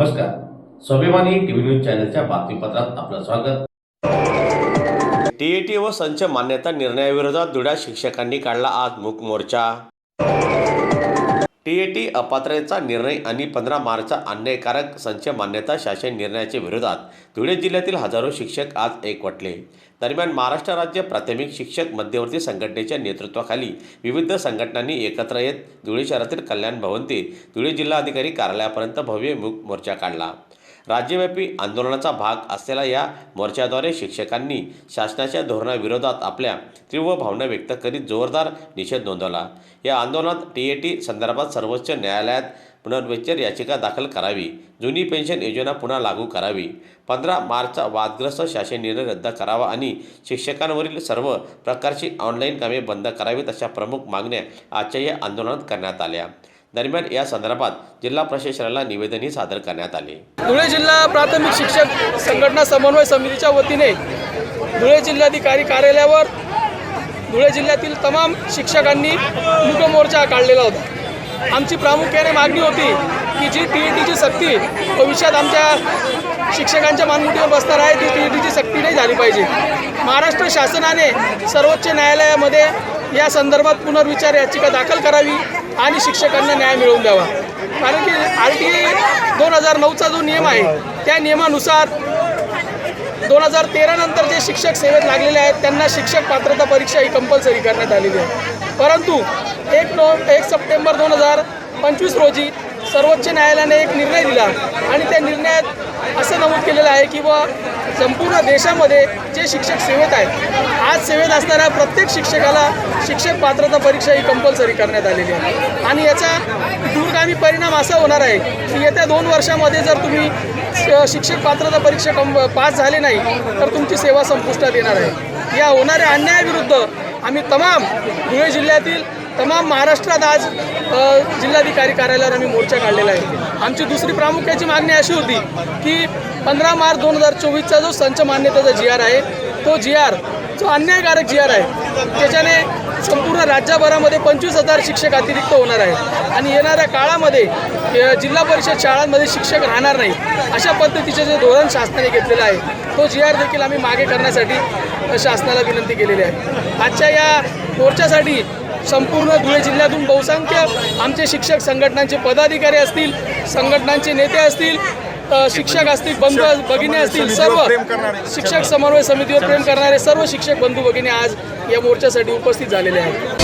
नमस्कार. स्वाभिमानी TV news चॅनलच्या बातमीपत्रात आपलं स्वागत. टीईटी व संच मान्यता निर्णयाविरोधात धुळ्यात शिक्षकांनी काढला आज मूक मोर्चा. टीईटी अपात्रतेचा निर्णय आणि पंधरा मार्चचा अन्यायकारक संच मान्यता शासन निर्णयाच्या विरोधात धुळे जिल्ह्यातील हजारो शिक्षक आज एकवटले. दरम्यान महाराष्ट्र राज्य प्राथमिक शिक्षक मध्यवर्ती संघटनेच्या नेतृत्वाखाली विविध संघटनांनी एकत्र येत धुळे शहरातील कल्याण भवन ते धुळे जिल्हाधिकारी कार्यालयापर्यंत भव्य मूक मोर्चा काढला. राज्यव्यापी आंदोलनाचा भाग असलेल्या या मोर्चाद्वारे शिक्षकांनी शासनाच्या धोरणाविरोधात आपल्या तीव्र भावना व्यक्त करीत जोरदार निषेध नोंदवला. या आंदोलनात टीएटी संदर्भात सर्वोच्च न्यायालयात पुनर्विचार याचिका दाखल करावी जुनी पेन्शन योजना पुन्हा लागू करावी पंधरा मार्चचा वादग्रस्त शासन निर्णय रद्द करावा आणि शिक्षकांवरील सर्व प्रकारची ऑनलाईन कामे बंद करावीत अशा प्रमुख मागण्या आजच्या या आंदोलनात करण्यात आल्या. दरम्यान या संदर्भात जिल्हा प्रशासनाला निवेदनही सादर करण्यात आले. धुळे जिल्हा प्राथमिक शिक्षक संघटना समन्वय समितीच्या वतीने धुळे जिल्हाधिकारी कार्यालयावर धुळे जिल्ह्यातील तमाम शिक्षकांनी मूक मोर्चा काढलेला होता. आमची प्रामुख्याने मागणी होती की जी टी ई टीची सक्ती भविष्यात आमच्या शिक्षकांच्या मानमुटीवर बसणार आहे ती टी ई टीची सक्ती नाही झाली पाहिजे. महाराष्ट्र शासनाने सर्वोच्च न्यायालयामध्ये या संदर्भात पुनर्विचार याचिका दाखल करावी. आणि शिक्षकांना न्याय मिळवून द्यावा. कारण की आर टी दोन हजार नऊचा जो नियम आहे त्या नियमानुसार दोन हजार तेरानंतर जे शिक्षक सेवेत लागलेले आहेत त्यांना शिक्षक पात्रता परीक्षा ही कंपल्सरी करण्यात आलेली आहे. परंतु एक नो एक सप्टेंबर दोन हजार पंचवीस रोजी सर्वोच्च न्यायालयाने एक निर्णय दिला आणि त्या निर्णयात असं नमूद केलेलं आहे की बा संपूर्ण देशामध्ये जे शिक्षक सेवेत आहेत आज सेवेत असणाऱ्या प्रत्येक शिक्षकाला शिक्षक पात्रता परीक्षा ही कंपल्सरी करण्यात आलेली आहे. आणि याचा दूरगामी परिणाम असा होणार आहे की येत्या दोन वर्षामध्ये जर तुम्ही शिक्षक पात्रता परीक्षा कं पास झाले नाही तर तुमची सेवा संपुष्टात येणार आहे. या होणाऱ्या अन्यायाविरुद्ध आम्ही तमाम धुळे जिल्ह्यातील तमाम महाराष्ट्रात आज जिल्हाधिकारी कार्यालयावर आम्ही मोर्चा काढलेला आहे. आमची दुसरी प्रामुख्याची मागणी अशी होती की पंधरा मार्च दोन हजार चोवीसचा जो संच मान्यतेचा जी आर आहे तो जी आर जो अन्यायकारक जी आर आहे त्याच्याने संपूर्ण राज्यभरामध्ये पंचवीस हजार शिक्षक अतिरिक्त होणार आहेत. आणि येणाऱ्या काळामध्ये जिल्हा परिषद शाळांमध्ये शिक्षक राहणार नाही अशा पद्धतीचे जे धोरण शासनाने घेतलेलं आहे तो जी आर देखील आम्ही मागे करण्यासाठी शासनाला विनंती केलेली आहे. आजच्या या मोर्चासाठी संपूर्ण धुळे जिल्ह्यातून बहुसंख्य आमचे शिक्षक संघटनांचे पदाधिकारी असतील संघटनांचे नेते असतील शिक्षक असतील बंधू भगिनी असतील सर्व शिक्षक समन्वय समितीवर प्रेम करणारे सर्व शिक्षक बंधू भगिनी आज या मोर्चासाठी उपस्थित झालेले आहेत.